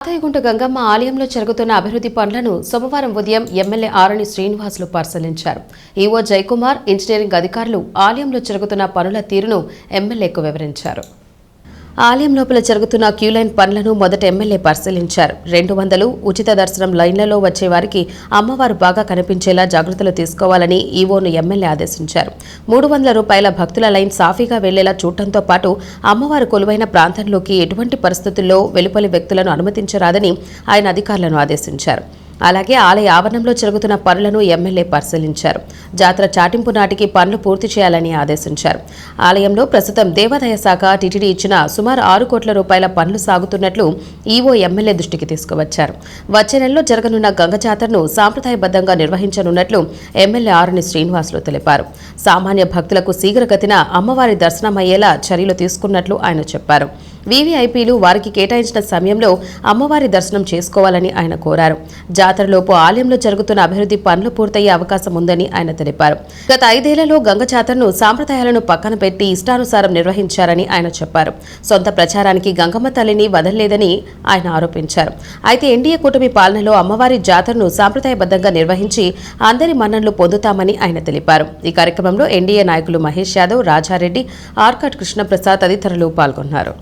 పాతయ్యగుంట గంగమ్మ ఆలయంలో జరుగుతున్న అభివృద్ధి పనులను సోమవారం ఉదయం ఎమ్మెల్యే ఆరణి శ్రీనివాసులు పరిశీలించారు. ఈవో జయకుమార్ ఇంజనీరింగ్ అధికారులు ఆలయంలో జరుగుతున్న పనుల తీరును ఎమ్మెల్యేకు వివరించారు. ఆలయం లోపల జరుగుతున్న క్యూలైన్ పనులను మొదట ఎమ్మెల్యే పరిశీలించారు. రెండు వందలు ఉచిత దర్శనం లైన్లలో వచ్చే వారికి అమ్మవారు బాగా కనిపించేలా జాగ్రత్తలు తీసుకోవాలని ఈవోను ఎమ్మెల్యే ఆదేశించారు. మూడు వందల రూపాయల భక్తుల లైన్ సాఫీగా వెళ్ళేలా చూడటంతో పాటు అమ్మవారు కొలువైన ప్రాంతంలోకి ఎటువంటి పరిస్థితుల్లో వెలుపలి వ్యక్తులను అనుమతించరాదని ఆయన అధికారులను ఆదేశించారు. అలాగే ఆలయ ఆవరణంలో జరుగుతున్న పనులను ఎమ్మెల్యే పరిశీలించారు. జాతర చాటింపు నాటికి పనులు పూర్తి చేయాలని ఆదేశించారు. ఆలయంలో ప్రస్తుతం దేవాదాయ శాఖ టీటీడీ ఇచ్చిన సుమారు ఆరు కోట్ల రూపాయల పనులు సాగుతున్నట్లు ఈవో ఎమ్మెల్యే దృష్టికి తీసుకువచ్చారు. వచ్చే నెలలో జరగనున్న గంగ జాతరను సాంప్రదాయబద్ధంగా నిర్వహించనున్నట్లు ఎమ్మెల్యే ఆరుని శ్రీనివాసులు తెలిపారు. సామాన్య భక్తులకు శీఘ్రగతిన అమ్మవారి దర్శనమయ్యేలా చర్యలు తీసుకున్నట్లు ఆయన చెప్పారు. వీవీఐపీలు వారికి కేటాయించిన సమయంలో అమ్మవారి దర్శనం చేసుకోవాలని ఆయన కోరారు. జాతరలోపు ఆలయంలో జరుగుతున్న అభివృద్ధి పనులు పూర్తయ్యే అవకాశం ఉందని ఆయన తెలిపారు. గత ఐదేళ్ళలో గంగ జాతరను సాంప్రదాయాలను పక్కన పెట్టి ఇష్టానుసారం నిర్వహించారని ఆయన చెప్పారు. సొంత ప్రచారానికి గంగమ్మ తల్లిని వదలలేదని ఆయన ఆరోపించారు. అయితే ఎన్డీఏ కూటమి పాలనలో అమ్మవారి జాతరను సాంప్రదాయబద్ధంగా నిర్వహించి అందరి మన్ననలు పొందుతామని ఆయన తెలిపారు. ఈ కార్యక్రమంలో ఎన్డీఏ నాయకులు మహేష్ యాదవ్ రాజారెడ్డి ఆర్కాట్ కృష్ణప్రసాద్ తదితరులు పాల్గొన్నారు.